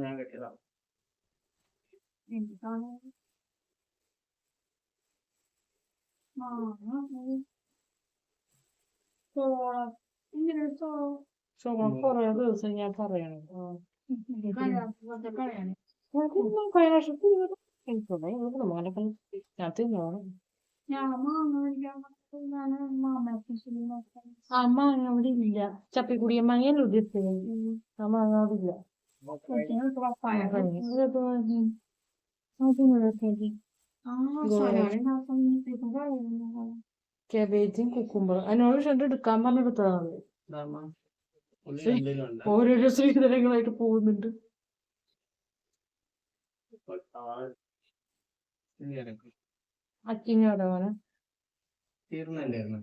ഞാൻ കെട്ടിയതാ ചോളം കൊറേ ദിവസം ഞാൻ പറയണം ഞാൻ തിന്നോണം ആ മാങ്ങ അവിടെ ഇല്ല. ചപ്പിക്കുടിയ മാങ്ങയല്ല ഉദ്ദേശിച്ചത്? അമ്മ അവിടെ ഇല്ല. കേബേജും കുക്കുമ്പറും. അതിനോട് ഷണ്ട് എടുക്കാൻ പറഞ്ഞെടുത്തതാണ് ഓരോരോ ശ്രീധരങ്ങളായിട്ട് പോകുന്നുണ്ട്. അച്ഛനോടെ മോനെ തീർന്നല്ലായിരുന്നു